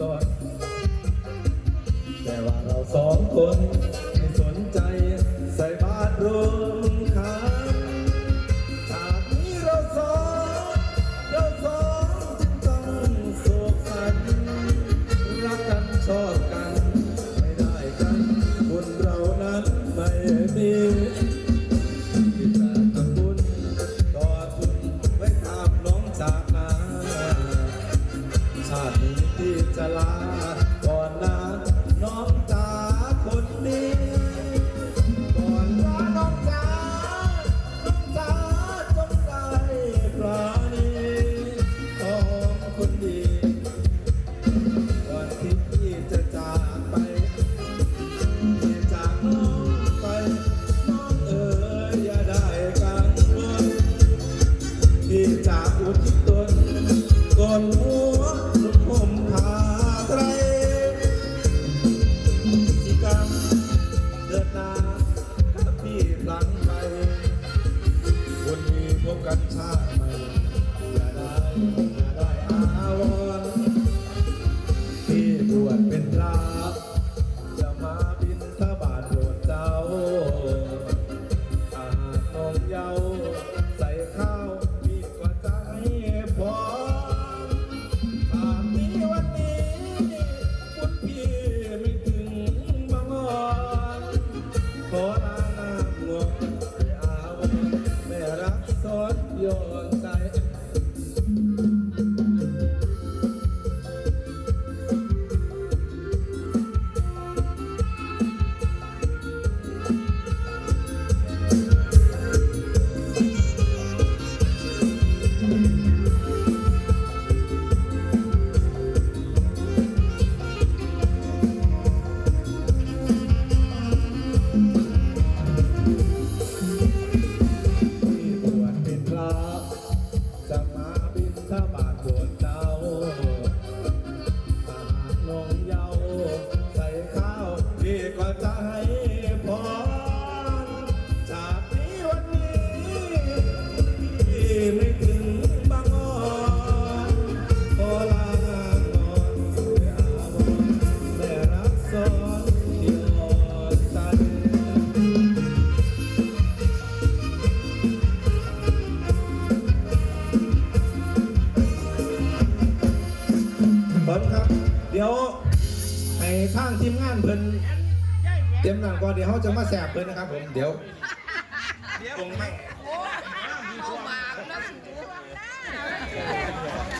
ก่อน แต่ว่าเราสองคน ที่จะลา โยนใจ เดี๋ยวไอ้ข้างทีมงานเพิ่นเตรียมหนังก่อนเดี๋ยวเขาจะมาแสบเพิ่นนะครับผมเดี๋ยวตรงไหม โอ้ยมาแล้ว